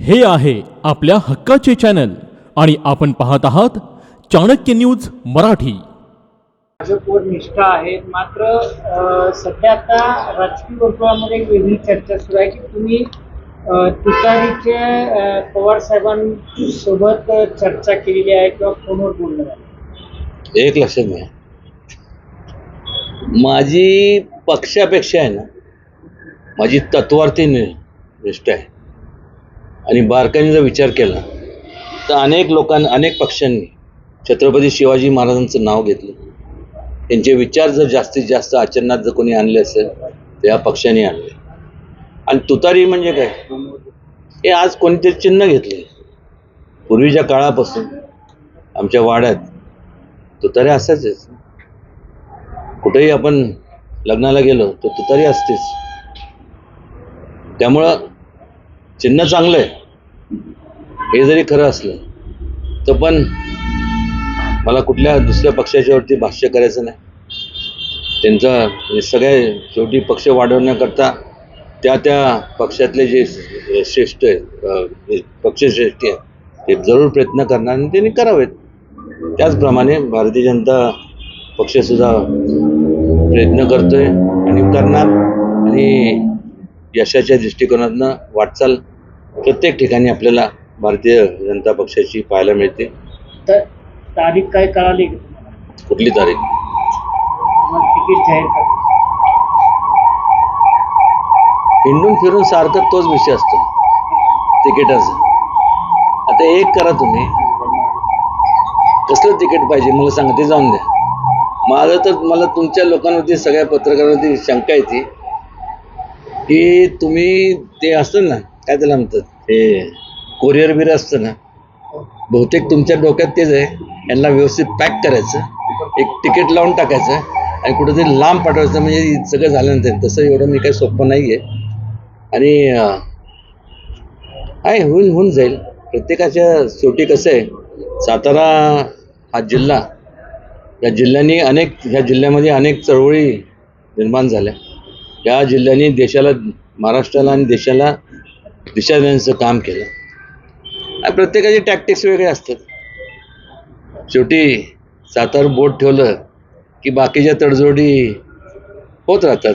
हे आहे आपल्या हक्काचे चॅनल आणि आपण पाहत आहात चाणक्य न्यूज मराठी. भाजपवर निष्ठा आहेत? मात्र सध्या आता राजकीय वर्तुळामध्ये एक वेगळी चर्चा सुरू आहे की तुम्ही तुतारीचे पवार साहेबांसोबत चर्चा केलेली आहे किंवा फोनवर बोलणं आहे? एक लक्षात घ्या. माझी पक्षापेक्षा आहे ना माझी तत्वार्थी नि- निष्ठा आहे. आणि बारकाईने जर विचार केला तर अनेक लोकांनी अनेक पक्षांनी छत्रपती शिवाजी महाराजांचं नाव घेतलं. त्यांचे विचार जर जास्तीत जास्त आचरणात जर कोणी आणले असेल तर या पक्षाने आणले. आणि तुतारी म्हणजे काय? हे आज कोणीतरी चिन्ह घेतले पूर्वीच्या काळापासून आमच्या वाड्यात तुतारी असायचेच कुठेही आपण लग्नाला गेलो तर तुतारी असतेच. त्यामुळं चिन्ह चांगलं आहे हे जरी खरं असलं तर पण मला कुठल्या दुसऱ्या पक्षाच्यावरती भाष्य करायचं नाही. त्यांचा म्हणजे सगळे शेवटी पक्ष वाढवण्याकरता त्या त्या पक्षातले जे श्रेष्ठ आहेत पक्षश्रेष्ठी आहेत ते जरूर प्रयत्न करणार आणि त्यांनी करावेत. त्याचप्रमाणे भारतीय जनता पक्षसुद्धा प्रयत्न करतोय आणि करणार. आणि यशाच्या दृष्टिकोनातनं वाटचाल प्रत्येक ठिकाणी आपल्याला भारतीय जनता पक्षाची पाहायला मिळते. तर तारीख काय कळाली? कुठली तारीख? तिकीट जाहीर कर. हिंडून फिरून सारखं तोच विषय असतो. तिकिटाचा. आता एक करा तुम्ही. कसलं तिकीट पाहिजे? मला सांगा ते जाऊन द्या. माझं तर मला तुमच्या लोकांवरती सगळ्या पत्रकारांवरती शंका येते की तुम्ही ते असतं ना काय त्याला म्हणतात? ते कोरिअर बिर असतं ना बहुतेक तुमच्या डोक्यात तेच आहे. यांना व्यवस्थित पॅक करायचं एक तिकीट लावून टाकायचं आणि कुठंतरी लांब पाठवायचं म्हणजे सगळं झाल्यानंतर तसं एवढं मी काही सोपं नाही आहे आणि आहे होऊन होऊन जाईल. प्रत्येकाच्या शेवटी कसं आहे सातारा हा जिल्हा या जिल्ह्यांनी अनेक ह्या जिल्ह्यामध्ये अनेक चळवळी निर्माण झाल्या. या जिल्ह्यांनी देशाला महाराष्ट्राला आणि देशाला दिशा काम केलं. प्रत्येकाचे टॅक्टिक्स वेगळे असतात. शेवटी सातार बोट ठेवलं की बाकीच्या तडजोडी होत राहतात.